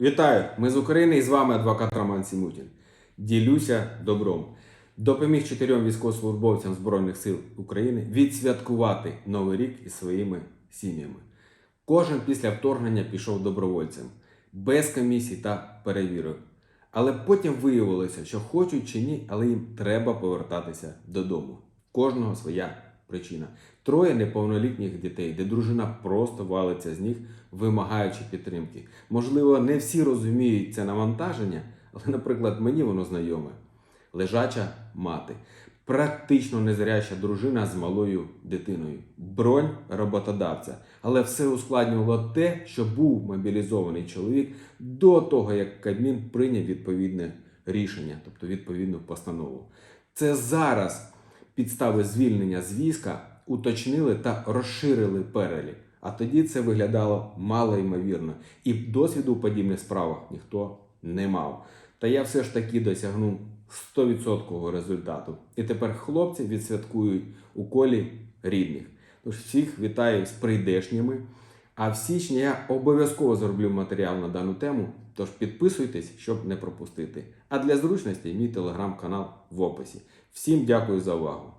Вітаю! Ми з України і з вами адвокат Роман Сімутін. Ділюся добром. Допоміг чотирьом військовослужбовцям Збройних сил України відсвяткувати Новий рік із своїми сім'ями. Кожен після вторгнення пішов добровольцем, без комісій та перевірок. Але потім виявилося, що хочуть чи ні, але їм треба повертатися додому. Кожного своя причина. Троє неповнолітніх дітей, де дружина просто валиться з ніг, вимагаючи підтримки. Можливо, не всі розуміють це навантаження, але, наприклад, мені воно знайоме. Лежача мати, практично незряча дружина з малою дитиною, бронь роботодавця. Але все ускладнювало те, що був мобілізований чоловік до того, як Кабмін прийняв відповідне рішення, тобто відповідну постанову. Це зараз підстави звільнення з війська уточнили та розширили перелік. А тоді це виглядало малоймовірно, і досвіду у подібних справах ніхто не мав. Та я все ж таки досягнув 100% результату. І тепер хлопці відсвяткують у колі рідних. Тож всіх вітаю з прийдешніми. А в січні я обов'язково зроблю матеріал на дану тему. Тож підписуйтесь, щоб не пропустити. А для зручності мій телеграм-канал в описі. Всім дякую за увагу.